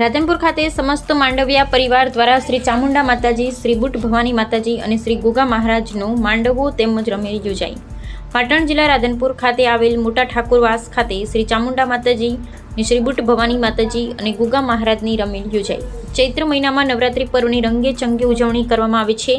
રાધનપુર ખાતે સમસ્ત માંડવિયા પરિવાર દ્વારા શ્રી ચામુંડા માતાજી, શ્રી બુટ ભવાની માતાજી અને શ્રી ગુગા મહારાજનો માંડવો તેમજ રમેલ યોજાઈ. પાટણ જિલ્લા રાધનપુર ખાતે આવેલ મોટા ઠાકોરવાસ ખાતે શ્રી ચામુંડા માતાજી અને શ્રી બુટ ભવાની માતાજી અને ગુગા મહારાજની રમેલ યોજાઈ. ચૈત્ર મહિનામાં નવરાત્રિ પર્વની રંગે ચંગે ઉજવણી કરવામાં આવે છે.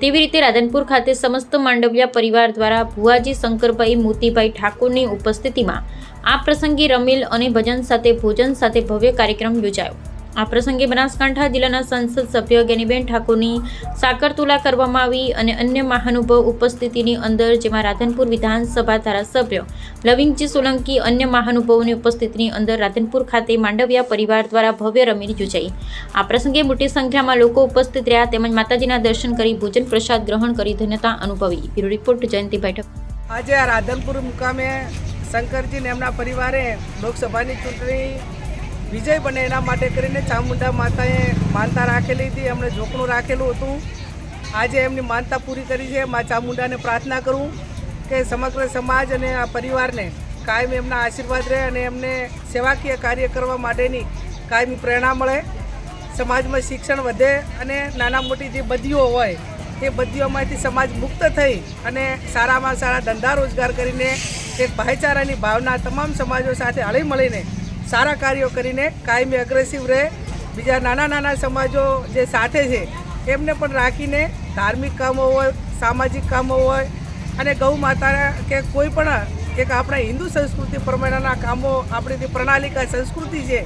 તેવી રીતે રાધનપુર ખાતે સમસ્ત માંડવિયા પરિવાર દ્વારા ભુવાજી શંકરભાઈ મોતીભાઈ ઠાકોરની ઉપસ્થિતિમાં આ પ્રસંગે રમેલ અને ભજન સાથે ભોજન સાથે ભવ્ય કાર્યક્રમ યોજાયો. આ પ્રસંગે બનાસકાંઠા જિલ્લાના સંસદ સભ્ય ગેનીબેન ઠાકોરની સાકર તુલા કરવામાં આવી અને અન્ય મહાનુભાવ ઉપસ્થિતિની અંદર, જેમાં રાધનપુર વિધાનસભા ધારાસભ્ય લવિંગજી સોલંકી, અન્ય મહાનુભાવોની ઉપસ્થિતિની અંદર રાધનપુર ખાતે માંડવિયા પરિવાર દ્વારા ભવ્ય રમેલ યોજાઈ. આ પ્રસંગે મોટી સંખ્યામાં લોકો ઉપસ્થિત રહ્યા. તેમજ માતાજીના દર્શન કરી ભોજન પ્રસાદ ગ્રહણ કરી ધન્યતા અનુભવી. બ્યુરો રિપોર્ટ, જયંતિ ઠક્કર આજે આ રાધનપુર મુકામે શંકરજી ને એમના પરિવારે લોકસભાની ચૂંટણી વિજય બને એના માટે કરીને ચામુંડા માતાએ માનતા રાખેલી હતી. એમણે જોખણું રાખેલું હતું. આજે એમની માનતા પૂરી કરી છે. મા ચામુંડાને પ્રાર્થના કરું કે સમગ્ર સમાજ અને આ પરિવારને કાયમ એમના આશીર્વાદ રહે અને એમને સેવાકીય કાર્ય કરવા માટેની કાયમી પ્રેરણા મળે. સમાજમાં શિક્ષણ વધે અને નાના મોટી જે બદીઓ હોય, એ બદીઓમાંથી સમાજ મુક્ત થઈ અને સારામાં સારા ધંધા રોજગાર કરીને એક ભાઈચારાની ભાવના તમામ સમાજો સાથે હળી મળીને સારા કાર્યો કરીને કાયમી અગ્રેસિવ રહે. બીજા નાના નાના સમાજો જે સાથે છે, એમને પણ રાખીને ધાર્મિક કામો હોય, સામાજિક કામો હોય અને ગૌ માતા કે કોઈ પણ એક આપણા હિન્દુ સંસ્કૃતિ પ્રમાણેના કામો આપણી જે પ્રણાલિકા સંસ્કૃતિ છે,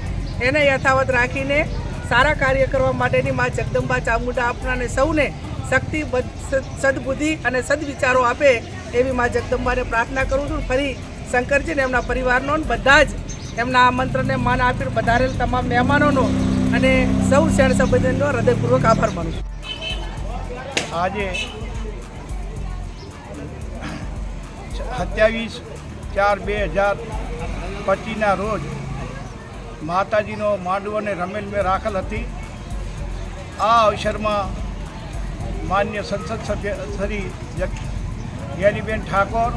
એને યથાવત રાખીને સારા કાર્ય કરવા માટેની મા જગદંબા ચામુંડા આપણાને સૌને શક્તિ બદ- સદબુદ્ધિ અને સદવિચારો આપે એવી મા જગદંબાને પ્રાર્થના કરું છું. ફરી શંકરજીને એમના પરિવારનો બધા જ એમના આમંત્રણને માન આપી વધારેલ તમામ મહેમાનોનો અને સૌ શહેર સંબંધીનો હૃદયપૂર્વક આભાર માનું છું. આજે સત્યાવીસ ચાર બે હજાર પચીસના રોજ માતાજીનો માંડવો અને રમેલ મેં રાખેલ હતી. આ અવસરમાં માન્ય સંસદ સભ્ય શ્રી યાનીબેન ઠાકોર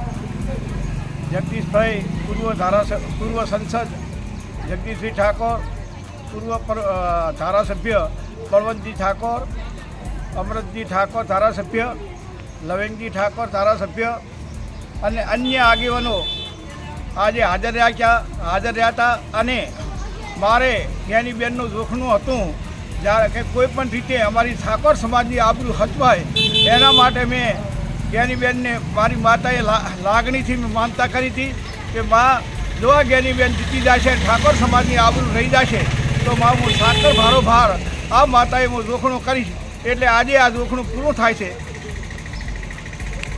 જગદીશભાઈ પૂર્વ ધારાસભ્ય, પૂર્વ સંસદ જગદીશભાઈ ઠાકોર, પૂર્વ પર- ધારાસભ્ય બળવંતજી ઠાકોર અમૃતજી ઠાકોર ધારાસભ્ય, લવેંગજી ઠાકોર ધારાસભ્ય અને અન્ય આગેવાનો આજે હાજર રહ્યા હાજર રહ્યા હતા અને મારે જ્ઞાનીબેનનું જોખનું હતું, જ્યારે કે કોઈ પણ રીતે અમારી ઠાકોર સમાજની આબરૂ હચવાય, એના માટે મેં જ્ઞાનીબેનને મારી માતાએ લાગણીથી માનતા કરી હતી કે મા જો આ જ્ઞાનીબેન જીતી જશે, ઠાકોર સમાજની આબરૂ રહી જશે, તો મા હું સાકર ભારો ભાર આ માતાએ હું જોખણું કરીશ. એટલે આજે આ જોખણું પૂરું થાય છે.